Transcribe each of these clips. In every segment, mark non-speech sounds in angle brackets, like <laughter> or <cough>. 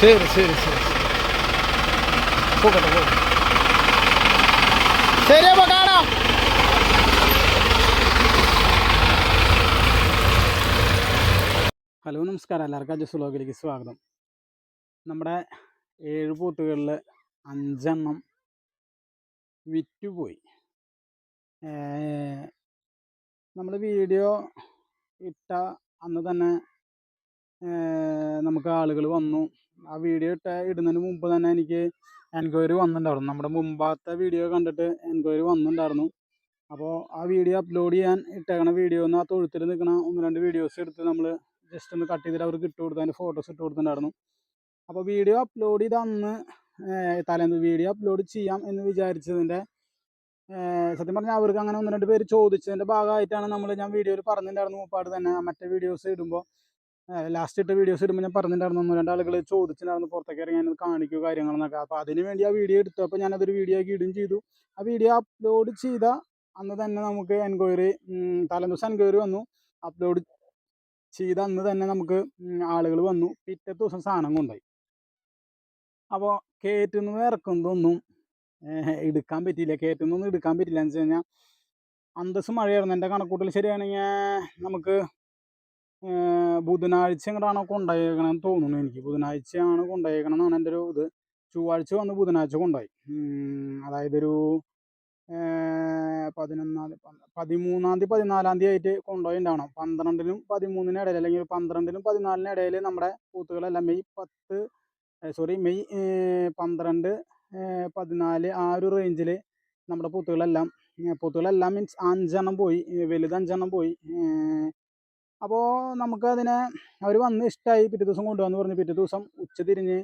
ശരി ശരി ശരി. പോകട്ടെ പോകട്ടെ. ശരി അപ്പോൾ കാണാം. ഹലോ നമസ്കാരം. എല്ലാവർക്കും അജസ് വ്ലോഗിലേക്ക് സ്വാഗതം. നമ്മുടെ ഏഴ് പോത്തുകളിൽ അഞ്ചെണ്ണം വിറ്റുപോയി. നമ്മൾ വീഡിയോ ഇട്ട അന്ന് തന്നെ നമുക്ക് ആളുകൾ വന്നു. ആ വീഡിയോ ഇട്ട ഇടുന്നതിന് മുമ്പ് തന്നെ എനിക്ക് എൻക്വയറി വന്നിട്ടുണ്ടായിരുന്നു. നമ്മുടെ മുമ്പാത്തെ വീഡിയോ കണ്ടിട്ട് എൻക്വയറി വന്നിട്ടുണ്ടായിരുന്നു. അപ്പോൾ ആ വീഡിയോ അപ്ലോഡ് ചെയ്യാൻ ഇട്ടേക്കണ വീഡിയോ ഒന്ന് ആ തൊഴുത്തിൽ നിൽക്കണ ഒന്ന് രണ്ട് വീഡിയോസ് എടുത്ത് നമ്മൾ ജസ്റ്റ് ഒന്ന് കട്ട് ചെയ്തിട്ട് അവർക്ക് ഇട്ട് കൊടുത്ത് അതിന്റെ ഫോട്ടോസ് ഇട്ട് കൊടുത്തിട്ടുണ്ടായിരുന്നു. അപ്പോൾ വീഡിയോ അപ്ലോഡ് ചെയ്ത അന്ന് തലേന്ന് വീഡിയോ അപ്ലോഡ് ചെയ്യാം എന്ന് വിചാരിച്ചതിന്റെ സത്യം പറഞ്ഞാൽ അവർക്ക് അങ്ങനെ ഒന്ന് രണ്ട് പേര് ചോദിച്ചതിന്റെ ഭാഗമായിട്ടാണ് നമ്മൾ ഞാൻ വീഡിയോയിൽ പറഞ്ഞിട്ടുണ്ടായിരുന്നു മുപ്പാട് തന്നെ മറ്റേ വീഡിയോസ് ഇടുമ്പോൾ ലാസ്റ്റ് ഇട്ട വീഡിയോസ് ഇടുമ്പോൾ ഞാൻ പറഞ്ഞിട്ടുണ്ടായിരുന്നു ഒന്ന് രണ്ടാളുകൾ ചോദിച്ചിട്ടുണ്ടായിരുന്നു പുറത്തേക്ക് ഇറങ്ങി ഞാനത് കാണിക്കൂ കാര്യങ്ങളെന്നൊക്കെ. അപ്പോൾ അതിന് വേണ്ടി ആ വീഡിയോ എടുത്തു. അപ്പോൾ ഞാനതൊരു വീഡിയോ ആക്കി ഇടുകയും ചെയ്തു. ആ വീഡിയോ അപ്ലോഡ് ചെയ്ത അന്ന് തന്നെ നമുക്ക് എൻക്വയറി തലേ ദിവസം എൻക്വയറി വന്നു. അപ്ലോഡ് ചെയ്ത അന്ന് തന്നെ നമുക്ക് ആളുകൾ വന്നു. പിറ്റേ ദിവസം സാധനം കൊണ്ടുപോയി. അപ്പോൾ കയറ്റുന്നത് ഇറക്കുന്നതൊന്നും എടുക്കാൻ പറ്റിയില്ല. കയറ്റുന്നൊന്നും എടുക്കാൻ പറ്റില്ല എന്ന് വെച്ച് കഴിഞ്ഞാൽ അന്തസ് മഴയായിരുന്നു. എന്റെ കണക്കൂട്ടൽ ശരിയാണെങ്കിൽ നമുക്ക് ബുധനാഴ്ച ഇങ്ങോട്ടാണ് കൊണ്ടുപോയേക്കണമെന്ന് തോന്നുന്നു എനിക്ക്. ബുധനാഴ്ചയാണ് കൊണ്ടുപോയേക്കണം എന്നാണ് എന്റെ ഒരു ഇത്. ചൊവ്വാഴ്ച വന്ന് ബുധനാഴ്ച കൊണ്ടുപോയി. അതായത് ഒരു പതിനൊന്നാം പതിമൂന്നാം തീയതി പതിനാലാം തീയതി ആയിട്ട് കൊണ്ടുപോയിണ്ടാവണം. പന്ത്രണ്ടിനും പതിമൂന്നിനും ഇടയിൽ അല്ലെങ്കിൽ പന്ത്രണ്ടിനും പതിനാലിനും ഇടയിൽ നമ്മുടെ പൂത്തുകളെല്ലാം മെയ് പത്ത് സോറി മെയ് പന്ത്രണ്ട് പതിനാല് ആ ഒരു റേഞ്ചിൽ നമ്മുടെ പൂത്തുകളെല്ലാം പൂത്തുകളെല്ലാം മീൻസ് അഞ്ചെണ്ണം പോയി വലുത് അഞ്ചെണ്ണം പോയി അപ്പോൾ നമുക്കതിനെ അവർ വന്ന് ഇഷ്ടമായി പിറ്റേ ദിവസം കൊണ്ടുവന്ന് പറഞ്ഞു. പിറ്റേ ദിവസം ഉച്ച തിരിഞ്ഞ്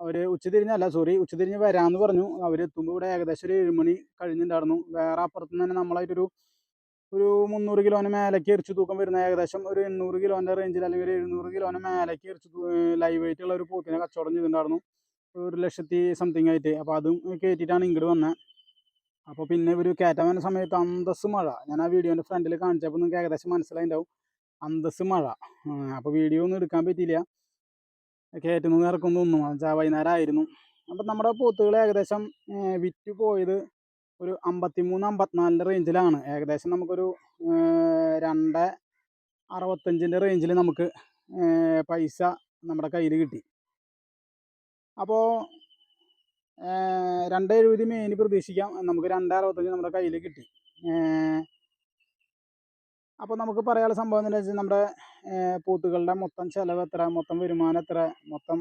അവർ ഉച്ച തിരിഞ്ഞല്ല സോറി ഉച്ച തിരിഞ്ഞ് വരാമെന്ന് പറഞ്ഞു. അവർ എത്തുമ്പോൾ ഇവിടെ ഏകദേശം ഒരു ഏഴുമണി കഴിഞ്ഞിട്ടുണ്ടായിരുന്നു. വേറെ അപ്പുറത്ത് തന്നെ നമ്മളായിട്ടൊരു ഒരു മുന്നൂറ് കിലോന് മേലേക്ക് എറിച്ച് തൂക്കം വരുന്ന ഏകദേശം ഒരു എണ്ണൂറ് കിലോന്റെ റേഞ്ചിൽ അല്ലെങ്കിൽ ഒരു എഴുന്നൂറ് കിലോന് മേലേക്ക് എറിച്ച് ലൈവ് ആയിട്ടുള്ള ഒരു പോത്തിനെ കച്ചവടം ചെയ്തിട്ടുണ്ടായിരുന്നു. ഒരു ലക്ഷത്തി സംതിങ് ആയിട്ട്. അപ്പോൾ അതും കയറ്റിയിട്ടാണ് ഇങ്ങോട്ട് വന്നത് അപ്പോൾ പിന്നെ ഒരു കയറ്റാൻ വരുന്ന സമയത്ത് അന്തസ് മഴ. ഞാൻ ആ വീഡിയോന്റെ ഫ്രണ്ടിൽ കാണിച്ചപ്പോൾ നിങ്ങൾക്ക് ഏകദേശം മനസ്സിലായിട്ടുണ്ടാവും അന്തസ് മഴ. അപ്പോൾ വീഡിയോ ഒന്നും എടുക്കാൻ പറ്റിയില്ല. കയറ്റുന്നു ഇറക്കുന്നു ഒന്നും വെച്ചാൽ വൈകുന്നേരം ആയിരുന്നു അപ്പം നമ്മുടെ പോത്തുകൾ ഏകദേശം വിറ്റ് പോയത് ഒരു അമ്പത്തിമൂന്ന് അമ്പത്തിനാലിന്റെ റേഞ്ചിലാണ് ഏകദേശം നമുക്കൊരു രണ്ട് അറുപത്തഞ്ചിന്റെ റേഞ്ചിൽ നമുക്ക് പൈസ നമ്മുടെ കയ്യിൽ കിട്ടി. അപ്പോൾ രണ്ട് എഴുപത് മേനി പ്രതീക്ഷിക്കാം. നമുക്ക് രണ്ട് അറുപത്തഞ്ച് നമ്മുടെ കയ്യിൽ കിട്ടി. അപ്പോൾ നമുക്ക് പറയാനുള്ള സംഭവം എന്താണെന്ന് വെച്ചാൽ നമ്മുടെ പൂത്തുകളുടെ മൊത്തം ചിലവ് എത്ര മൊത്തം വരുമാനം എത്ര മൊത്തം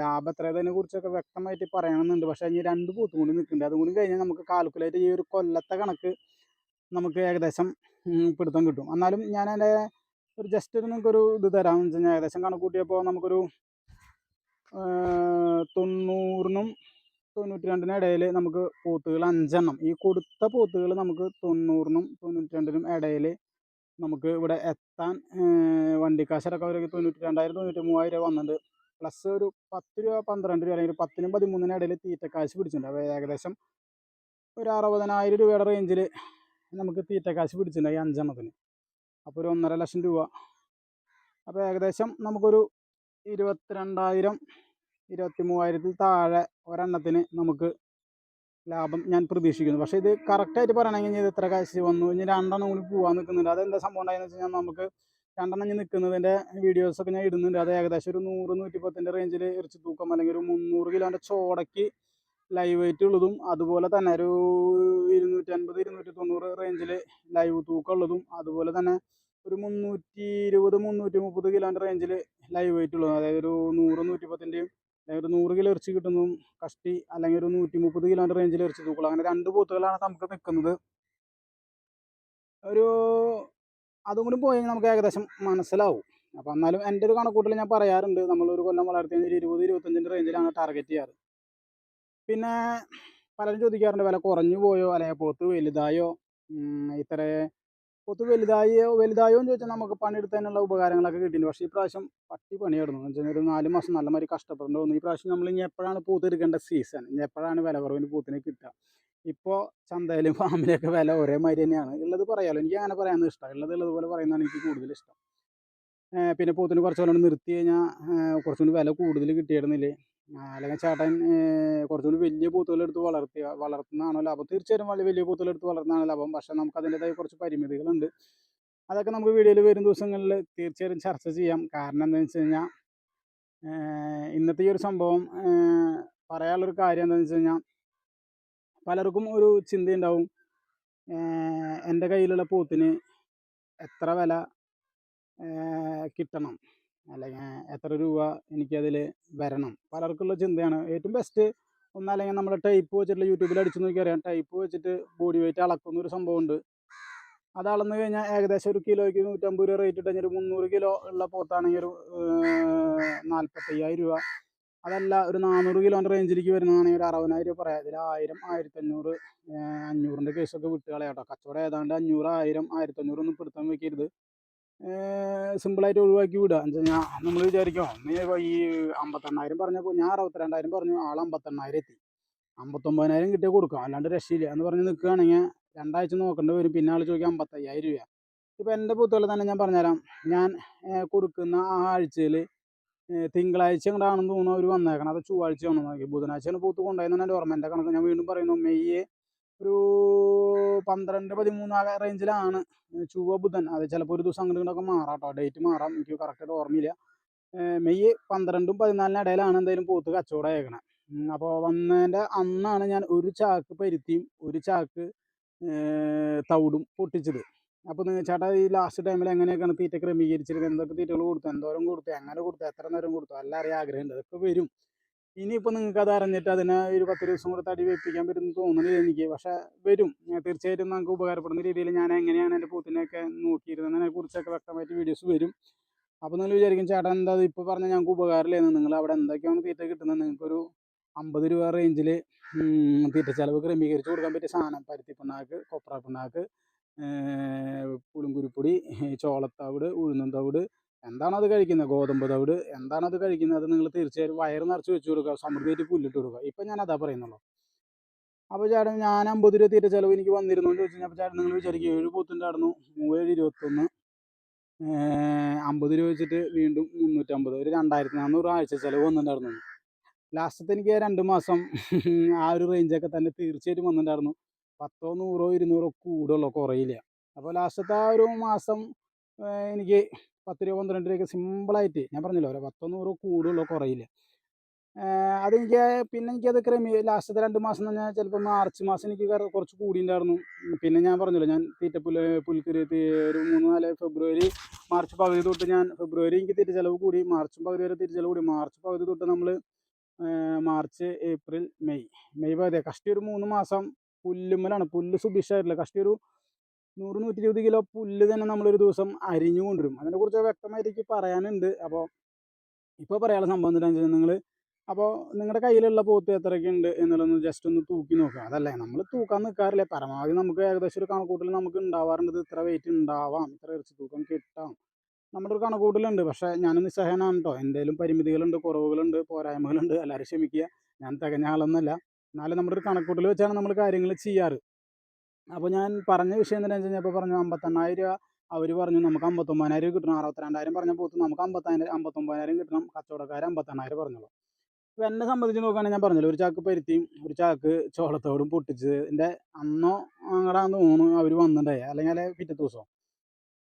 ലാഭം എത്ര ഇതിനെ കുറിച്ചൊക്കെ വ്യക്തമായിട്ട് പറയണമെന്നുണ്ട് പക്ഷേ ഇനി രണ്ട് പൂത്തും കൂടി നിൽക്കുന്നുണ്ട്. അതും കഴിഞ്ഞാൽ നമുക്ക് കാൽക്കുലേറ്റ് ഈ ഒരു കൊല്ലത്തെ കണക്ക് നമുക്ക് ഏകദേശം പിടുത്തം കിട്ടും. എന്നാലും ഞാൻ എന്റെ ഒരു ജസ്റ്റ് ഒരു നിങ്ങൾക്കൊരു ഇത് തരാമെന്ന് വെച്ച് കഴിഞ്ഞാൽ ഏകദേശം കണക്ക് കൂട്ടിയപ്പോൾ നമുക്കൊരു തൊണ്ണൂറിനും തൊണ്ണൂറ്റി രണ്ടിനും ഇടയിൽ നമുക്ക് പോത്തുകൾ അഞ്ചെണ്ണം. ഈ കൊടുത്ത പോത്തുകൾ നമുക്ക് തൊണ്ണൂറിനും തൊണ്ണൂറ്റി രണ്ടിനും ഇടയിൽ നമുക്ക് ഇവിടെ എത്താൻ വണ്ടിക്കാശടക്കം ഒരു തൊണ്ണൂറ്റി രണ്ടായിരം തൊണ്ണൂറ്റി മൂവായിരം രൂപ വന്നിട്ടുണ്ട്. പ്ലസ് ഒരു പത്ത് രൂപ പന്ത്രണ്ട് രൂപ അല്ലെങ്കിൽ പത്തിനും പതിമൂന്നിനും ഇടയിൽ തീറ്റക്കാശ് പിടിച്ചിട്ടുണ്ട്. അപ്പോൾ ഏകദേശം ഒരു അറുപതിനായിരം രൂപയുടെ റേഞ്ചിൽ നമുക്ക് തീറ്റക്കാശ് പിടിച്ചിട്ടുണ്ട് ഈ അഞ്ചെണ്ണത്തിന്. അപ്പോൾ ഒരു ഒന്നര ലക്ഷം രൂപ. അപ്പോൾ ഏകദേശം നമുക്കൊരു ഇരുപത്തിരണ്ടായിരം ഇരുപത്തി മൂവായിരത്തിൽ താഴെ ഒരെണ്ണത്തിന് നമുക്ക് ലാഭം ഞാൻ പ്രതീക്ഷിക്കുന്നു. പക്ഷേ ഇത് കറക്റ്റായിട്ട് പറയണമെങ്കിൽ ഇത് എത്ര കാശ് വന്നു? ഇനി രണ്ടെണ്ണം കൂടി പോകാൻ നിൽക്കുന്നുണ്ട്. അതെന്താ സംഭവം ഉണ്ടായെന്ന് വെച്ച് കഴിഞ്ഞാൽ നമുക്ക് രണ്ടെണ്ണം ഇനി നിൽക്കുന്നതിന്റെ വീഡിയോസൊക്കെ ഞാൻ ഇടുന്നുണ്ട്. അത് ഏകദേശം ഒരു നൂറ് നൂറ്റി പത്തിന്റെ റേഞ്ചിൽ ഇറച്ചി തൂക്കം അല്ലെങ്കിൽ ഒരു മുന്നൂറ് കിലോന്റെ ചോടയ്ക്ക് ലൈവ് വെയിറ്റ് ഉള്ളതും അതുപോലെ തന്നെ ഒരു ഇരുന്നൂറ്റി അൻപത് ഇരുന്നൂറ്റി തൊണ്ണൂറ് റേഞ്ചിൽ ലൈവ് തൂക്കം ഉള്ളതും അതുപോലെ തന്നെ ഒരു മുന്നൂറ്റി ഇരുപത് മുന്നൂറ്റി മുപ്പത് കിലോന്റെ റേഞ്ചിൽ ലൈവ് വെയിറ്റ് ഉള്ളതും. അതായത് ഒരു നൂറ് നൂറ്റി പത്തിന്റെയും അല്ലെങ്കിൽ ഒരു നൂറ് കിലോ ഇറച്ചി കിട്ടുന്നു കഷ്ടി അല്ലെങ്കിൽ ഒരു നൂറ്റി മുപ്പത് കിലോന്റെ റേഞ്ചിൽ ഇറച്ചി തൂക്കുള്ളൂ അങ്ങനെ രണ്ട് പോത്തുകളാണ് നമുക്ക് നിൽക്കുന്നത് ഒരു അതും കൂടി പോയെങ്കിൽ നമുക്ക് ഏകദേശം മനസ്സിലാവും. അപ്പോൾ എന്നാലും എന്റെ ഒരു കണക്കൂട്ടിൽ ഞാൻ പറയാറുണ്ട് നമ്മളൊരു കൊല്ലം വളർത്തി ഒരു ഇരുപത് ഇരുപത്തഞ്ചിന്റെ റേഞ്ചിലാണ് ടാർഗറ്റ് ചെയ്യാറ്. പിന്നെ പലരും ചോദിക്കാറുണ്ട് വില കുറഞ്ഞു പോയോ അല്ലെങ്കിൽ പോത്ത് വലുതായോ? ഇത്ര പോത്ത് വലുതായോ വലുതായോ എന്ന് ചോദിച്ചാൽ നമുക്ക് പണിയെടുത്തതിനുള്ള ഉപകാരങ്ങളൊക്കെ കിട്ടിയിട്ടുണ്ട്. പക്ഷേ ഈ പ്രാവശ്യം പട്ടി പണിയായിരുന്നു. എന്ന് വെച്ചാൽ ഒരു നാല് മാസം നല്ല മാതിരി കഷ്ടപ്പെടേണ്ടി വന്നു. ഈ പ്രാവശ്യം നമ്മൾ ഇനി എപ്പോഴാണ് പൂത്ത് എടുക്കേണ്ട സീസൺ ഇനി എപ്പോഴാണ് വില കുറവിന് പൂത്തിനെ കിട്ടുക? ഇപ്പോൾ ചന്തയിലും <laughs> ഫാമിലൊക്കെ വില ഒരേ മാതിരി തന്നെയാണ്. ഉള്ളത് പറയാമല്ലോ എനിക്ക് അങ്ങനെ പറയാൻ ഇഷ്ടം. ഉള്ളത് ഉള്ളതുപോലെ പറയുന്നതാണ് എനിക്ക് കൂടുതൽ ഇഷ്ടം. പിന്നെ പൂത്തിന് കുറച്ച് നിർത്തി കഴിഞ്ഞാൽ കുറച്ചുകൂടി വില കൂടുതൽ കിട്ടിയിരുന്നില്ലേ? അല്ലെങ്കിൽ ചേട്ടൻ കുറച്ചുകൂടി വലിയ പൂത്തുകളെടുത്ത് വളർത്തി വളർത്തുന്നതാണോ ലാഭം? തീർച്ചയായിട്ടും വലിയ വലിയ പൂത്തുകളെടുത്ത് വളർത്തുന്നതാണ് ലാഭം. പക്ഷെ നമുക്ക് അതിന്റെതായ കുറച്ച് പരിമിതികളുണ്ട്. അതൊക്കെ നമുക്ക് വീഡിയോയിൽ വരും ദിവസങ്ങളിൽ തീർച്ചയായിട്ടും ചർച്ച ചെയ്യാം. കാരണം എന്താണെന്ന് വെച്ച് കഴിഞ്ഞാൽ ഇന്നത്തെ ഈ ഒരു സംഭവം പറയാനുള്ളൊരു കാര്യം എന്താണെന്ന് വെച്ച് കഴിഞ്ഞാൽ പലർക്കും ഒരു ചിന്തയുണ്ടാവും. എന്റെ കയ്യിലുള്ള പൂത്തിന് എത്ര വില കിട്ടണം? അല്ലെങ്കിൽ എത്ര രൂപ എനിക്കതിൽ വരണം? പലർക്കുള്ള ചിന്തയാണ്. ഏറ്റവും ബെസ്റ്റ് ഒന്നല്ലെങ്കിൽ നമ്മൾ ടൈപ്പ് വെച്ചിട്ടുള്ള യൂട്യൂബിൽ അടിച്ചു നോക്കി അറിയാം ടൈപ്പ് വെച്ചിട്ട് ബോഡി വെയിറ്റ് അളക്കുന്ന ഒരു സംഭവമുണ്ട്. അത് അളന്ന് കഴിഞ്ഞാൽ ഏകദേശം ഒരു കിലോയ്ക്ക് നൂറ്റമ്പത് രൂപ റേറ്റ് ഇട്ടെങ്കിൽ ഒരു മുന്നൂറ് കിലോ ഉള്ള പോത്താണെങ്കിൽ ഒരു നാൽപ്പത്തയ്യായിരം രൂപ. അതല്ല ഒരു നാനൂറ് കിലോന്റെ റേഞ്ചിലേക്ക് വരുന്നതാണെങ്കിൽ ഒരു അറുപതിനായിരം രൂപ പറയാം. ഇതിൽ ആയിരം ആയിരത്തഞ്ഞൂറ് അഞ്ഞൂറിന്റെ കേസൊക്കെ വിട്ട് കളയാം കേട്ടോ കച്ചവടം ഏതാണ്ട് അഞ്ഞൂറ് ആയിരം ആയിരത്തഞ്ഞൂറൊന്നും പിടുത്തം വെക്കരുത്. സിമ്പിളായിട്ട് ഒഴിവാക്കി വിടുക. എന്താ ഞാൻ നമ്മൾ വിചാരിക്കും നീ ഈ അമ്പത്തെണ്ണായിരം പറഞ്ഞപ്പോൾ ഞാൻ അറുപത്തിരണ്ടായിരം പറഞ്ഞു ആൾ അമ്പത്തെണ്ണായിരം എത്തി. അമ്പത്തൊമ്പതിനായിരം കിട്ടിയാൽ കൊടുക്കാം. അല്ലാണ്ട് രക്ഷയില്ല എന്ന് പറഞ്ഞ് നിൽക്കുകയാണെങ്കിൽ രണ്ടാഴ്ച നോക്കേണ്ടി വരും. പിന്നെ ആൾ ചോദിക്കാം അമ്പത്തയ്യായിരം രൂപ ഇപ്പോൾ എന്റെ പുത്തുകളെ തന്നെ ഞാൻ പറഞ്ഞുതരാം. ഞാൻ കൊടുക്കുന്ന ആ ആഴ്ചയിൽ തിങ്കളാഴ്ച കൊണ്ടാണെന്ന് തോന്നുന്നു അവർ വന്നേക്കണം. അത് ചൊവ്വാഴ്ചയാണ് നോക്കി ബുധനാഴ്ചയാണ് പൂത്ത് കൊണ്ടുപോയെന്നാണ് എന്റെ ഓർമ്മ എന്റെ കണക്ക് ഞാൻ വീണ്ടും പറയുന്നു. മെയ്യ് ഒരു പന്ത്രണ്ട് പതിമൂന്ന് റേഞ്ചിലാണ് ചൊവ്വ ബുധൻ. അത് ചിലപ്പോൾ ഒരു ദിവസം അങ്ങോട്ട് ഇങ്ങോട്ടൊക്കെ മാറാം കേട്ടോ ഡേറ്റ് മാറാം. എനിക്ക് കറക്റ്റായിട്ട് ഓർമ്മയില്ല. മെയ് പന്ത്രണ്ടും പതിനാലിനും ഇടയിലാണ് എന്തായാലും പോത്ത് കച്ചവടം അയക്കണേ അപ്പോൾ വന്നതിന്റെ അന്നാണ് ഞാൻ ഒരു ചാക്ക് പരുത്തിയും ഒരു ചാക്ക് തവിടും പൊട്ടിച്ചത്. അപ്പോൾ ചേട്ടാ ഈ ലാസ്റ്റ് ടൈമിൽ എങ്ങനെയൊക്കെയാണ് തീറ്റ ക്രമീകരിച്ചിരുന്നത് എന്തൊക്കെ തീറ്റകൾ കൊടുത്തു? എന്തോരം കൊടുത്തു? എങ്ങനെ കൊടുത്തു? എത്ര നേരം കൊടുത്തു? എല്ലാം അറിയാൻ ആഗ്രഹമുണ്ട്. അതൊക്കെ വരും. ഇനിയിപ്പോൾ നിങ്ങൾക്ക് അത് അറിഞ്ഞിട്ട് അതിനെ ഒരു പത്ത് ദിവസം കൂടെ തടി വെപ്പിക്കാൻ പറ്റുമെന്ന് തോന്നുന്നില്ല എനിക്ക്. പക്ഷേ വരും. തീർച്ചയായിട്ടും നമുക്ക് ഉപകാരപ്പെടുന്ന രീതിയിൽ ഞാൻ എങ്ങനെയാണ് എന്റെ പൂത്തിനെയൊക്കെ നോക്കിയിരുന്നതിനെ കുറിച്ചൊക്കെ വ്യക്തമായിട്ട് വീഡിയോസ് വരും. അപ്പോൾ നിങ്ങൾ വിചാരിക്കും ചേട്ടാ എന്താ ഇപ്പോൾ പറഞ്ഞാൽ ഞങ്ങൾക്ക് ഉപകാരമില്ലെന്ന്? നിങ്ങൾ അവിടെ എന്തൊക്കെയാണ് തീറ്റ കിട്ടുന്നത്? നിങ്ങൾക്കൊരു അമ്പത് രൂപ റേഞ്ചിൽ തീറ്റ ചിലവ് ക്രമീകരിച്ച് കൊടുക്കാൻ പറ്റിയ സാധനം. പരുത്തി പിണ്ണാക്ക് കൊപ്ര പിണ്ണാക്ക് പുളുങ്കുരുപ്പൊടി ചോളത്തവിട് ഉഴുന്നും എന്താണോ അത് കഴിക്കുന്നത്? ഗോതമ്പ് തവിട്. എന്താണത് കഴിക്കുന്നത്? അത് നിങ്ങൾ തീർച്ചയായും വയറ് നിറച്ച് വെച്ച് കൊടുക്കുക. സമൃദ്ധിയായിട്ട് പുല്ലിട്ട് കൊടുക്കുക. ഇപ്പം ഞാൻ അതാ പറയുന്നുള്ളൂ. അപ്പോൾ ചേട്ടൻ ഞാൻ അമ്പത് രൂപ തീറ്റ ചിലവ് എനിക്ക് വന്നിരുന്നു എന്ന് ചോദിച്ചു കഴിഞ്ഞാൽ ചേട്ടൻ നിങ്ങൾ വിചാരിക്കും ഏഴ് പോത്തിന്റെ ആയിരുന്നു മൂവേഴ് ഇരുപത്തൊന്ന് അമ്പത് രൂപ വെച്ചിട്ട് വീണ്ടും മുന്നൂറ്റമ്പത് ഒരു രണ്ടായിരത്തി നാനൂറ് ആഴ്ച ചിലവ് വന്നിട്ടുണ്ടായിരുന്നു. ലാസ്റ്റത്തെ എനിക്ക് രണ്ട് മാസം ആ ഒരു റേഞ്ചൊക്കെ തന്നെ തീർച്ചയായിട്ടും വന്നിട്ടുണ്ടായിരുന്നു. പത്തോ നൂറോ ഇരുന്നൂറോ കൂടുള്ളൂ കുറയില്ല. അപ്പോൾ ലാസ്റ്റത്തെ ആ ഒരു മാസം എനിക്ക് പത്ത് രൂപ പന്ത്രണ്ട് രൂപയൊക്കെ സിമ്പിളായിട്ട് ഞാൻ പറഞ്ഞല്ലോ ഒരു പത്തോ നൂറോ കൂടുള്ളൂ കുറയില്ല അതെനിക്ക് പിന്നെ എനിക്കത് ക്രമീ ലാസ്റ്റത്തെ രണ്ട് മാസം എന്ന് പറഞ്ഞാൽ ചിലപ്പോൾ മാർച്ച് മാസം എനിക്ക് കുറച്ച് കൂടിയിട്ടുണ്ടായിരുന്നു പിന്നെ ഞാൻ പറഞ്ഞല്ലോ ഞാൻ തീറ്റപ്പുല പുൽക്കരി ഒരു മൂന്ന് നാല് ഫെബ്രുവരി മാർച്ച് പകുതി തൊട്ട് ഞാൻ ഫെബ്രുവരി എനിക്ക് തീറ്റ ചിലവ് കൂടി മാർച്ചും പകുതി വരെ തീറ്റ ചിലവ് കൂടി. മാർച്ച് പകുതി തൊട്ട് നമ്മൾ മാർച്ച് ഏപ്രിൽ മെയ്. മെയ് പകുതി കഷ്ടി ഒരു മൂന്ന് മാസം പുല്ലുമ്മലാണ്. പുല്ല് സുഭിക്ഷമായിട്ടില്ല കഷ്ടി ഒരു നൂറ് നൂറ്റി ഇരുപത് കിലോ പുല്ല് തന്നെ നമ്മളൊരു ദിവസം അരിഞ്ഞു കൊണ്ടുവരും. അതിനെക്കുറിച്ച് വ്യക്തമായിട്ട് എനിക്ക് പറയാനുണ്ട്. അപ്പോൾ ഇപ്പോൾ പറയാനുള്ള സംഭവം എന്താണെന്ന് വെച്ചാൽ നിങ്ങൾ അപ്പോൾ നിങ്ങളുടെ കയ്യിലുള്ള പോത്ത് എത്രയൊക്കെ ഉണ്ട് എന്നുള്ളതൊന്ന് ജസ്റ്റ് ഒന്ന് തൂക്കി നോക്കുക. അതല്ലേ? നമ്മൾ തൂക്കാൻ നിൽക്കാറില്ല പരമാവധി നമുക്ക് ഏകദേശം ഒരു കണക്കൂട്ടിൽ നമുക്ക് ഉണ്ടാവാറുണ്ട്. ഇത്ര വെയിറ്റ് ഉണ്ടാവാം. ഇത്ര ഇറച്ചി തൂക്കം കിട്ടാം. നമ്മുടെ ഒരു കണക്കൂട്ടിലുണ്ട്. പക്ഷേ ഞാൻ നിസ്സഹനാണ് കേട്ടോ എന്തെങ്കിലും പരിമിതികളുണ്ട് കുറവുകളുണ്ട് പോരായ്മകളുണ്ട് എല്ലാവരും ക്ഷമിക്കുക. ഞാൻ തികഞ്ഞ ആളൊന്നുമല്ല എന്നാലും നമ്മുടെ ഒരു കണക്കൂട്ടിൽ വെച്ചാണ് നമ്മൾ കാര്യങ്ങൾ ചെയ്യാറ്. അപ്പോൾ ഞാൻ പറഞ്ഞ വിഷയം എന്താണെന്ന് വെച്ച് കഴിഞ്ഞാൽ ഇപ്പോൾ പറഞ്ഞു അമ്പത്തെണ്ണായിരം രൂപ അവർ പറഞ്ഞു നമുക്ക് അമ്പത്തൊമ്പതിനായിരം കിട്ടണം. അറുപത്തിരണ്ടായിരം പറഞ്ഞ പോത്ത് നമുക്ക് അമ്പത്തായിരം അമ്പത്തൊമ്പതിനായിരം കിട്ടണം. കച്ചവടക്കാർ അമ്പത്തെണ്ണായിരം പറഞ്ഞോളൂ. അപ്പോൾ എന്നെ സംബന്ധിച്ച് നോക്കുകയാണെങ്കിൽ ഞാൻ പറഞ്ഞല്ലോ ഒരു ചാക്ക് പരുത്തിയും ഒരു ചാക്ക് ചോളത്തോടും പൊട്ടിച്ചതിന്റെ അന്നോ അങ്ങടാന്ന് തോന്നുന്നു അവർ വന്നിട്ടുണ്ടായി അല്ലെങ്കിൽ അല്ലെ പിറ്റത്തെ ദിവസം.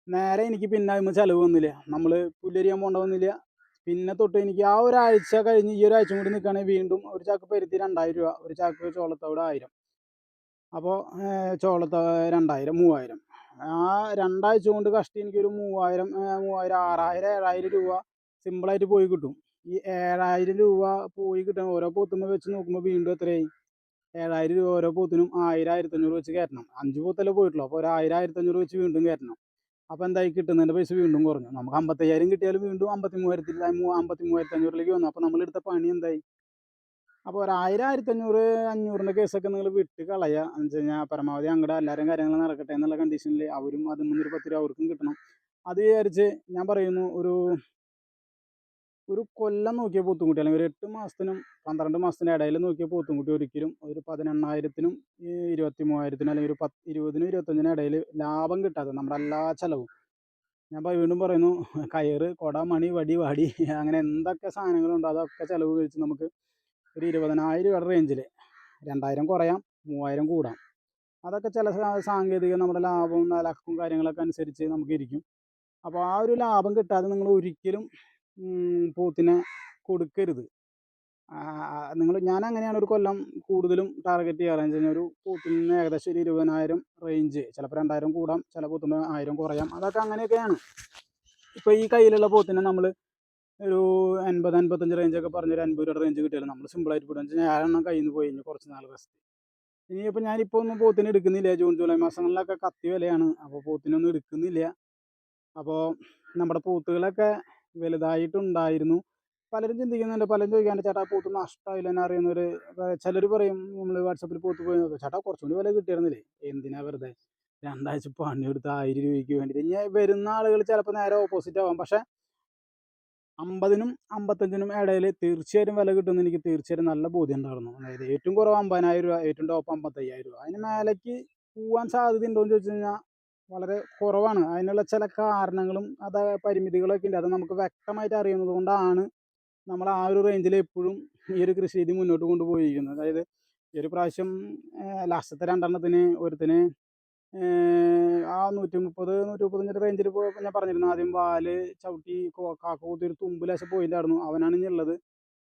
നേരെ എനിക്ക് പിന്നെ അതിന് ചിലവ് വന്നില്ല. നമ്മൾ പുല്ലരിയാൻ പോകേണ്ട വന്നില്ല. പിന്നെ തൊട്ട് എനിക്ക് ആ ഒരാഴ്ച കഴിഞ്ഞ് ഈ ഒരാഴ്ച കൂടി നിൽക്കുകയാണെങ്കിൽ വീണ്ടും ഒരു ചാക്ക് പരുത്തി രണ്ടായിരം രൂപ ഒരു ചാക്ക് ചോളത്തോട് ആയിരം. അപ്പോൾ ചോളത്തെ രണ്ടായിരം മൂവായിരം. ആ രണ്ടാഴ്ച കൊണ്ട് കഷ്ടി എനിക്കൊരു മൂവായിരം മൂവായിരം ആറായിരം ഏഴായിരം രൂപ സിമ്പിളായിട്ട് പോയി കിട്ടും. ഈ ഏഴായിരം രൂപ പോയി കിട്ടാൻ ഓരോ പോത്തുമ്മ വെച്ച് നോക്കുമ്പോൾ വീണ്ടും എത്രയായി? ഏഴായിരം രൂപ ഓരോ പോത്തിനും ആയിരം ആയിരത്തഞ്ഞൂറ് വെച്ച് കയറ്റണം. അഞ്ച് പോത്തല്ലേ പോയിട്ടുള്ളൂ. അപ്പോൾ ഒരു ആയിരം ആയിരത്തഞ്ഞൂറ് വെച്ച് വീണ്ടും കയറ്റണം. അപ്പോൾ എന്തായി? കിട്ടുന്നതിന്റെ പൈസ വീണ്ടും കുറഞ്ഞു. നമുക്ക് അമ്പത്തയ്യായിരം കിട്ടിയാലും വീണ്ടും അമ്പത്തി മൂവായിരത്തിൽ അമ്പത്തി മൂവായിരത്തി അഞ്ഞൂറിലേക്ക് വന്നു. അപ്പോൾ നമ്മളെടുത്ത പണി എന്തായി? അപ്പോൾ ഒരു ആയിരം ആയിരത്തഞ്ഞൂറ് അഞ്ഞൂറിന്റെ കേസൊക്കെ നിങ്ങൾ വിട്ട് കളയുക എന്ന് വെച്ച് പരമാവധി അങ്ങടെ എല്ലാവരും കാര്യങ്ങൾ നടക്കട്ടെ എന്നുള്ള കണ്ടീഷനിൽ അവരും അതിൽ നിന്നൊരു പത്ത് രൂപ അവർക്കും കിട്ടണം. അത് വിചാരിച്ച് ഞാൻ പറയുന്നു ഒരു ഒരു കൊല്ലം നോക്കിയ പോത്തുംകുട്ടി അല്ലെങ്കിൽ ഒരു എട്ട് മാസത്തിനും പന്ത്രണ്ട് മാസത്തിന്റെ ഇടയിൽ നോക്കിയ പോത്തുംകുട്ടി ഒരിക്കലും ഒരു പതിനെണ്ണായിരത്തിനും ഇരുപത്തി മൂവായിരത്തിനും അല്ലെങ്കിൽ ഒരു പത്ത് ഇരുപതിനും ഇരുപത്തഞ്ചിനും ഇടയിൽ ലാഭം കിട്ടാതെ നമ്മുടെ എല്ലാ ചിലവും. ഞാൻ വീണ്ടും പറയുന്നു കയറ് കൊട മണി വടി വടി അങ്ങനെ എന്തൊക്കെ സാധനങ്ങളുണ്ടോ അതൊക്കെ ചിലവ് കഴിച്ച് നമുക്ക് ഒരു ഇരുപതിനായിരം രൂപയുടെ റേഞ്ചിൽ രണ്ടായിരം കുറയാം മൂവായിരം കൂടാം. അതൊക്കെ ചില സാങ്കേതിക നമ്മുടെ ലാഭവും നിലക്കും കാര്യങ്ങളൊക്കെ അനുസരിച്ച് നമുക്ക് ഇരിക്കും. അപ്പോൾ ആ ഒരു ലാഭം കിട്ടാതെ നിങ്ങൾ ഒരിക്കലും പൂത്തിനെ പോത്തിനെ കൊടുക്കരുത്. നിങ്ങൾ ഞാൻ അങ്ങനെയാണ് ഒരു കൊല്ലം കൂടുതലും ടാർഗറ്റ് ചെയ്യാറെന്ന് വെച്ച് കഴിഞ്ഞാൽ ഒരു പൂത്തിൽ നിന്ന് ഏകദേശം ഒരു ഇരുപതിനായിരം റേഞ്ച് ചിലപ്പോൾ രണ്ടായിരം കൂടാം ചില പൂത്തുമ്പോൾ ആയിരം കുറയാം. അതൊക്കെ അങ്ങനെയൊക്കെയാണ്. ഇപ്പോൾ ഈ കയ്യിലുള്ള പൂത്തിനെ നമ്മൾ ഒരു എൺപത് അൻപത്തഞ്ച് റേഞ്ചൊക്കെ പറഞ്ഞൊരു അൻപത് രൂപയുടെ റേഞ്ച് കിട്ടിയാലും നമ്മൾ സിമ്പിളായിട്ട് വിടുക വെച്ചാൽ ഞാനെണ്ണം കയ്യിൽ നിന്ന് പോയി കഴിഞ്ഞ് കുറച്ച് നാൾ റെസ്റ്റ് ഇനിയിപ്പോൾ ഞാനിപ്പോൾ ഒന്നും പോത്തിന് എടുക്കുന്നില്ല. ജൂൺ ജൂലൈ മാസങ്ങളിലൊക്കെ കത്തി വിലയാണ്. അപ്പോൾ പോത്തിനൊന്നും എടുക്കുന്നില്ല. അപ്പോൾ നമ്മുടെ പൂത്തുകളൊക്കെ വലുതായിട്ടുണ്ടായിരുന്നു. പലരും ചിന്തിക്കുന്നുണ്ട്. പലരും ചോദിക്കാണ്ട് ചേട്ടാ പൂത്ത് നഷ്ടമായില്ല എന്നെ അറിയുന്നവർ ചിലർ പറയും നമ്മൾ വാട്സപ്പിൽ പൂത്ത് പോയി നോക്കാം ചേട്ടാ കുറച്ചുകൂടി വില കിട്ടിയിരുന്നില്ലേ? എന്തിനാ വെറുതെ? രണ്ടാഴ്ച പണിയെടുത്ത് ആയിരം രൂപയ്ക്ക് വേണ്ടിയിട്ട് ഇനി വരുന്ന ആളുകൾ ചിലപ്പോൾ നേരെ ഓപ്പോസിറ്റ് ആവാം. പക്ഷേ അമ്പതിനും അമ്പത്തഞ്ചിനും ഇടയിൽ തീർച്ചയായും വില കിട്ടുമെന്ന് എനിക്ക് തീർച്ചയായും നല്ല ബോധ്യം ഉണ്ടായിരുന്നു. അതായത് ഏറ്റവും കുറവ് അമ്പതിനായിരം രൂപ ഏറ്റവും ടോപ്പ് അമ്പത്തയ്യായിരം രൂപ. അതിന് മേലേക്ക് പോവാൻ സാധ്യത ഉണ്ടോ എന്ന് ചോദിച്ചു കഴിഞ്ഞാൽ വളരെ കുറവാണ്. അതിനുള്ള ചില കാരണങ്ങളും അത് പരിമിതികളൊക്കെ ഉണ്ട്. അത് നമുക്ക് വ്യക്തമായിട്ട് അറിയുന്നത് കൊണ്ടാണ് നമ്മൾ ആ ഒരു റേഞ്ചിൽ എപ്പോഴും ഈ ഒരു കൃഷി രീതി മുന്നോട്ട് കൊണ്ടുപോയിരിക്കുന്നത്. അതായത് ഈ ഒരു പ്രാവശ്യം ലാസ്റ്റത്തെ രണ്ടെണ്ണത്തിന് ഒരുത്തിന് ആ നൂറ്റി മുപ്പത് നൂറ്റി മുപ്പത്തഞ്ചിന്റെ റേഞ്ചിൽ ഞാൻ പറഞ്ഞിരുന്നു. ആദ്യം വാൽ ചവിട്ടി കാക്ക ഒരു തുമ്പ് ലേശം അവനാണ് ഇനി ഉള്ളത്.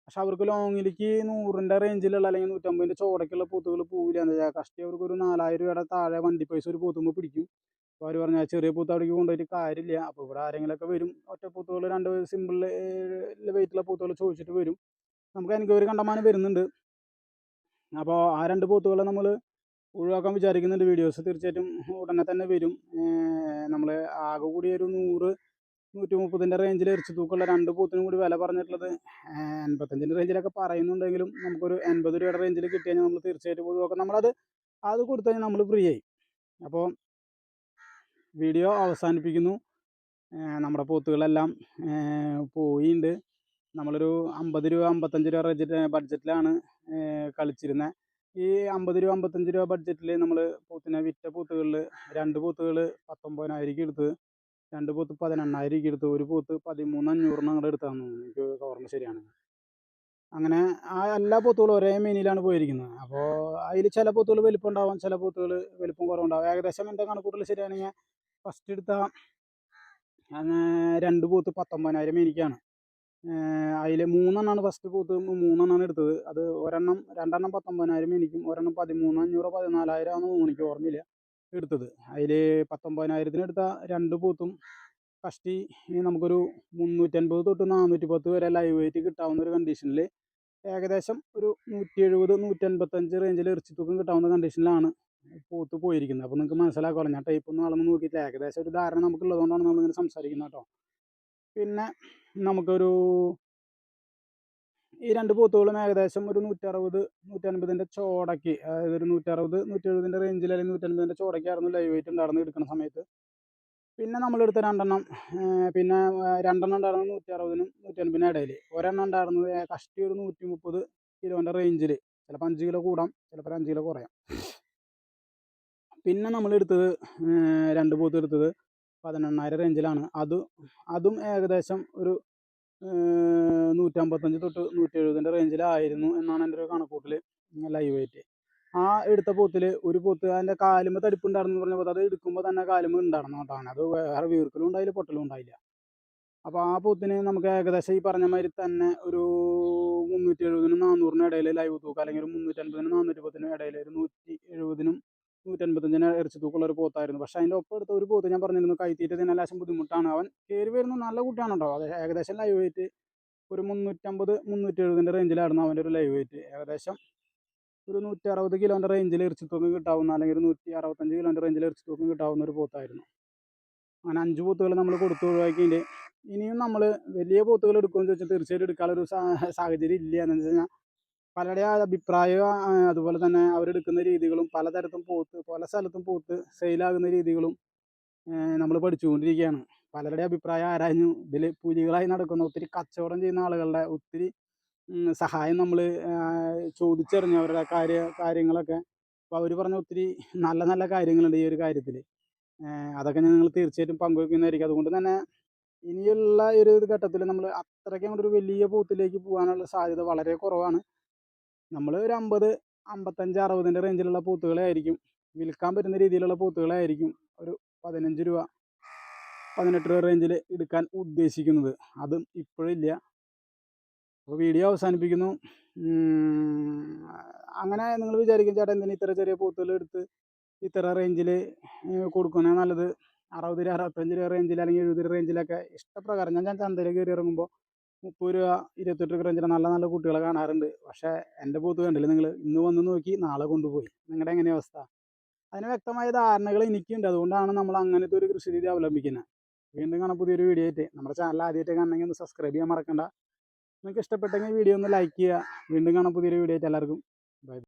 പക്ഷെ അവർക്ക് ലോങ്ങിലേക്ക് നൂറിന്റെ റേഞ്ചിലുള്ള അല്ലെങ്കിൽ നൂറ്റമ്പതിന്റെ ചോടക്കുള്ള പോത്തുകൾ പോവില്ല. എന്താ വെച്ചാൽ കഷ്ടി അവർക്ക് ഒരു നാലായിരം രൂപയുടെ താഴെ വണ്ടി പൈസ ഒരു പോത്തുമ്പോൾ പിടിക്കും. അപ്പോൾ അവർ പറഞ്ഞാൽ ചെറിയ പൂത്ത് അവിടേക്ക് കൊണ്ടുപോയിട്ട് കാര്യമില്ല. അപ്പോൾ ഇവിടെ ആരെങ്കിലുമൊക്കെ വരും. ഒറ്റ പൂത്തുകൾ രണ്ട് സിമ്പിൾ വെയിറ്റുള്ള പൂത്തുകൾ ചോദിച്ചിട്ട് വരും. നമുക്ക് എൻക്വയറി കണ്ടമാനം വരുന്നുണ്ട്. അപ്പോൾ ആ രണ്ട് പോത്തുകളെ നമ്മൾ ഒഴിവാക്കാൻ വിചാരിക്കുന്നുണ്ട്. വീഡിയോസ് തീർച്ചയായിട്ടും ഉടനെ തന്നെ വരും. നമ്മൾ ആകെ കൂടി ഒരു നൂറ് നൂറ്റി മുപ്പതിന്റെ റേഞ്ചിൽ എറിച്ച് തൂക്കുള്ള രണ്ട് പൂത്തിനും കൂടി വില പറഞ്ഞിട്ടുള്ളത്. എൺപത്തഞ്ചിന്റെ റേഞ്ചിലൊക്കെ പറയുന്നുണ്ടെങ്കിലും നമുക്കൊരു എൺപത് രൂപയുടെ റേഞ്ചിൽ കിട്ടിയാൽ നമ്മൾ തീർച്ചയായിട്ടും ഒഴിവാക്കും. നമ്മളത് അത് കൊടുത്തു കഴിഞ്ഞാൽ നമ്മൾ ഫ്രീ ആയി. അപ്പോൾ വീഡിയോ അവസാനിപ്പിക്കുന്നു. നമ്മുടെ പോത്തുകളെല്ലാം പോയിണ്ട്. നമ്മളൊരു അമ്പത് രൂപ അമ്പത്തഞ്ച് രൂപ ബഡ്ജറ്റിലാണ് കളിച്ചിരുന്നത് ഈ അമ്പത് രൂപ അമ്പത്തഞ്ച് രൂപ ബഡ്ജറ്റിൽ നമ്മൾ പൂത്തിനെ വിറ്റ പൂത്തുകളിൽ രണ്ട് പോത്തുകൾ പത്തൊമ്പതിനായിരം എടുത്ത് രണ്ട് പൂത്ത് പതിനെണ്ണായിരം എടുത്ത് ഒരു പൂത്ത് പതിമൂന്ന് അഞ്ഞൂറിന് അങ്ങോട്ട് എടുത്താന്ന് എനിക്ക് ഓർമ്മ ശരിയാണ്. അങ്ങനെ ആ എല്ലാ പൂത്തുകളും ഒരേ മീനിലാണ് പോയിരിക്കുന്നത്. അപ്പോൾ അതിൽ ചില പൂത്തുകൾ വലിപ്പം ഉണ്ടാവും ചില പൂത്തുകൾ വലിപ്പം കുറവുണ്ടാവും. ഏകദേശം എന്റെ കണക്കൂട്ടൽ ശരിയാണെങ്കിൽ ഫസ്റ്റ് എടുത്ത രണ്ട് പൂത്ത് പത്തൊമ്പതിനായിരം എനിക്കാണ് അതിൽ മൂന്നെണ്ണമാണ് ഫസ്റ്റ് പൂത്ത് മൂന്നെണ്ണമാണ് എടുത്തത്. അത് ഒരെണ്ണം രണ്ടെണ്ണം പത്തൊമ്പതിനായിരം എനിക്കും ഒരെണ്ണം പതിമൂന്ന് അഞ്ഞൂറ് പതിനാലായിരം ആണെന്ന് എനിക്ക് ഓർമ്മയില്ല എടുത്തത്. അതിൽ പത്തൊമ്പതിനായിരത്തിന് എടുത്ത രണ്ട് പോത്തും കഷ്ടി നമുക്കൊരു മുന്നൂറ്റൻപത് തൊട്ട് നാനൂറ്റി പത്ത് വരെ ലൈവ് വെയിറ്റ് കിട്ടാവുന്ന ഒരു കണ്ടീഷനിൽ ഏകദേശം ഒരു നൂറ്റി എഴുപത് നൂറ്റൻപത്തഞ്ച് റേഞ്ചിൽ ഇറച്ചി തൂക്കം കിട്ടാവുന്ന കണ്ടീഷനിലാണ് പോത്ത് പോയിരിക്കുന്നത്. അപ്പോൾ നിങ്ങൾക്ക് മനസ്സിലാക്കാമല്ലോ ഞാൻ ടൈപ്പ് ഒന്നും ആളൊന്നും നോക്കിയിട്ടില്ല. ഏകദേശം ഒരു ധാരണ നമുക്കുള്ളതുകൊണ്ടാണ് നമ്മളിങ്ങനെ സംസാരിക്കുന്നത് കേട്ടോ. പിന്നെ നമുക്കൊരു ഈ രണ്ട് പോത്തുകളും ഏകദേശം ഒരു നൂറ്ററുപത് നൂറ്റൻപതിന്റെ ചോടയ്ക്ക് അതായത് ഒരു നൂറ്ററുപത് നൂറ്റെഴുപതിന്റെ റേഞ്ചിൽ അല്ലെങ്കിൽ നൂറ്റൻപതിന്റെ ചോടയ്ക്കായിരുന്നു ലൈവ് വെയിറ്റ് ഉണ്ടായിരുന്നു എടുക്കുന്ന സമയത്ത്. പിന്നെ നമ്മളെടുത്ത രണ്ടെണ്ണം പിന്നെ രണ്ടെണ്ണം ഉണ്ടായിരുന്നു നൂറ്റി അറുപതിനും നൂറ്റി അൻപതിനും ഇടയിൽ. ഒരെണ്ണം ഉണ്ടായിരുന്നത് കഷ്ടി ഒരു നൂറ്റി മുപ്പത് കിലോന്റെ റേഞ്ചിൽ ചിലപ്പോൾ അഞ്ച് കിലോ കൂടാം ചിലപ്പോൾ അഞ്ച് കിലോ കുറയാം. പിന്നെ നമ്മളെടുത്തത് രണ്ട് പോത്ത് എടുത്തത് പതിനെണ്ണായിരം റേഞ്ചിലാണ്. അത് അതും ഏകദേശം ഒരു നൂറ്റമ്പത്തഞ്ച് തൊട്ട് നൂറ്റി എഴുപതിന്റെ റേഞ്ചിലായിരുന്നു എന്നാണ് എന്റെ ഒരു കണക്കൂട്ടിൽ ലൈവ് വെയിറ്റ് ആ എടുത്ത പോത്തിൽ ഒരു പോത്ത് അതിന്റെ കാലുമ്പോൾ തടിപ്പുണ്ടായിരുന്നു പറഞ്ഞ പോത്ത് അത് എടുക്കുമ്പോൾ തന്നെ കാലുമ്പോൾ ഉണ്ടായിരുന്നു കേട്ടോ അത് വേറെ വീർക്കലും ഉണ്ടായില്ല പൊട്ടലും ഉണ്ടായില്ല. അപ്പോൾ ആ പോത്തിന് നമുക്ക് ഏകദേശം ഈ പറഞ്ഞ മാതിരി തന്നെ ഒരു മുന്നൂറ്റി എഴുപതിനും നാനൂറിനും ഇടയിൽ ലൈവ് തൂക്കം അല്ലെങ്കിൽ ഒരു മുന്നൂറ്റൻപതിനും നാനൂറ്റി പത്തിനും ഇടയിൽ ഒരു നൂറ്റി എഴുപതിനും നൂറ്റൻപത്തഞ്ചിന് ഇറച്ചി തൂക്കുള്ള ഒരു പോത്തായിരുന്നു. പക്ഷേ അതിന്റെ ഒപ്പം എടുത്ത ഒരു പോത്ത് ഞാൻ പറഞ്ഞിരുന്നു കൈത്തീറ്റ തിന്നാൻ അല്ലാശം ബുദ്ധിമുട്ടാണ്. അവൻ കയറി വരുന്ന നല്ല കുട്ടിയാണ് കേട്ടോ അത് ഏകദേശം ലൈവ് വെയിറ്റ് ഒരു മുന്നൂറ്റമ്പത് മുന്നൂറ്റി എഴുപതിന്റെ റേഞ്ചിലായിരുന്നു അവന്റെ ഒരു ലൈവ് വെയിറ്റ് ഏകദേശം ഒരു നൂറ്റി അറുപത് കിലോന്റെ റേഞ്ചിൽ ഇറച്ചി തൂക്കം കിട്ടാവുന്ന അല്ലെങ്കിൽ ഒരു നൂറ്റി അറുപത്തഞ്ച് കിലോന്റെ റേഞ്ചിൽ ഇറച്ചി തൂക്കം കിട്ടാവുന്ന ഒരു പോത്തായിരുന്നു. അങ്ങനെ അഞ്ച് പോത്തുകൾ നമ്മൾ കൊടുത്തു ഒഴിവാക്കിയിട്ട് ഇനിയും നമ്മൾ വലിയ പോത്തുകൾ എടുക്കുമെന്ന് ചോദിച്ചാൽ തീർച്ചയായിട്ടും എടുക്കാനുള്ള ഒരു സാഹചര്യം ഇല്ല. എന്ന് വെച്ച് കഴിഞ്ഞാൽ പലരുടെ അഭിപ്രായം ആ, അതുപോലെ തന്നെ അവരെടുക്കുന്ന രീതികളും പലതരത്തും പോത്ത് പല സ്ഥലത്തും പോത്ത് സെയിലാകുന്ന രീതികളും നമ്മൾ പഠിച്ചുകൊണ്ടിരിക്കുകയാണ്. പലരുടെ അഭിപ്രായം ആരാഞ്ഞു ഇതിൽ പുലികളായി നടക്കുന്ന. ഒത്തിരി കച്ചവടം ചെയ്യുന്ന ആളുകളുടെ ഒത്തിരി സഹായം നമ്മൾ ചോദിച്ചറിഞ്ഞു അവരുടെ കാര്യ കാര്യങ്ങളൊക്കെ. അപ്പോൾ അവർ പറഞ്ഞ ഒത്തിരി നല്ല നല്ല കാര്യങ്ങളുണ്ട് ഈ ഒരു കാര്യത്തിൽ അതൊക്കെ ഞങ്ങൾ തീർച്ചയായിട്ടും പങ്കുവെക്കുന്നതായിരിക്കും. അതുകൊണ്ട് തന്നെ ഇനിയുള്ള ഒരു ഘട്ടത്തിൽ നമ്മൾ അത്രയ്ക്ക് അങ്ങോട്ട് ഒരു വലിയ പൂത്തിലേക്ക് പോകാനുള്ള സാധ്യത വളരെ കുറവാണ്. നമ്മൾ ഒരു അമ്പത് അമ്പത്തഞ്ച് അറുപതിന്റെ റേഞ്ചിലുള്ള പൂത്തുകളെ ആയിരിക്കും. വിൽക്കാൻ പറ്റുന്ന രീതിയിലുള്ള പൂത്തുകളെ ആയിരിക്കും ഒരു പതിനഞ്ച് രൂപ പതിനെട്ട് രൂപ റേഞ്ചിൽ എടുക്കാൻ ഉദ്ദേശിക്കുന്നത്. അതും ഇപ്പോഴില്ല അപ്പോൾ വീഡിയോ അവസാനിപ്പിക്കുന്നു. അങ്ങനെ നിങ്ങൾ വിചാരിക്കും ചേട്ടാ എന്തിനാ ഇത്ര ചെറിയ പൂത്തുകൾ എടുത്ത് ഇത്ര റേഞ്ചിൽ കൊടുക്കുന്നത് നല്ലത് അറുപത് രൂപ അറുപത്തഞ്ച് രൂപ റേഞ്ചിൽ അല്ലെങ്കിൽ എഴുപത് രൂപ റേഞ്ചിലൊക്കെ ഇഷ്ടപ്രകാരം ഞാൻ ചന്തയിൽ കയറി ഇറങ്ങുമ്പോൾ മുപ്പത് രൂപ ഇരുപത്തെട്ട് രൂപ റേഞ്ചിലെ നല്ല നല്ല കുട്ടികളെ കാണാറുണ്ട്. പക്ഷേ എന്റെ പോത്ത് കണ്ടില്ല നിങ്ങൾ ഇന്ന് വന്ന് നോക്കി നാളെ കൊണ്ടുപോയി. നിങ്ങളുടെ എങ്ങനെ അവസ്ഥ? അതിന് വ്യക്തമായ ധാരണകൾ എനിക്കുണ്ട്. അതുകൊണ്ടാണ് നമ്മൾ അങ്ങനത്തെ ഒരു കൃഷി രീതി അവലംബിക്കുന്നത് വീണ്ടും കാണാം പുതിയൊരു വീഡിയോ ആയിട്ട്. നമ്മുടെ ചാനൽ ആദ്യമായിട്ട് കാണണമെങ്കിൽ ഒന്ന് സബ്സ്ക്രൈബ് ചെയ്യാൻ മറക്കണ്ട. നിങ്ങൾക്ക് ഇഷ്ടപ്പെട്ടെങ്കിൽ വീഡിയോ ഒന്ന് ലൈക്ക് ചെയ്യുക. വീണ്ടും കാണാം പുതിയൊരു വീഡിയോ ആയിട്ട്. എല്ലാവർക്കും ബൈ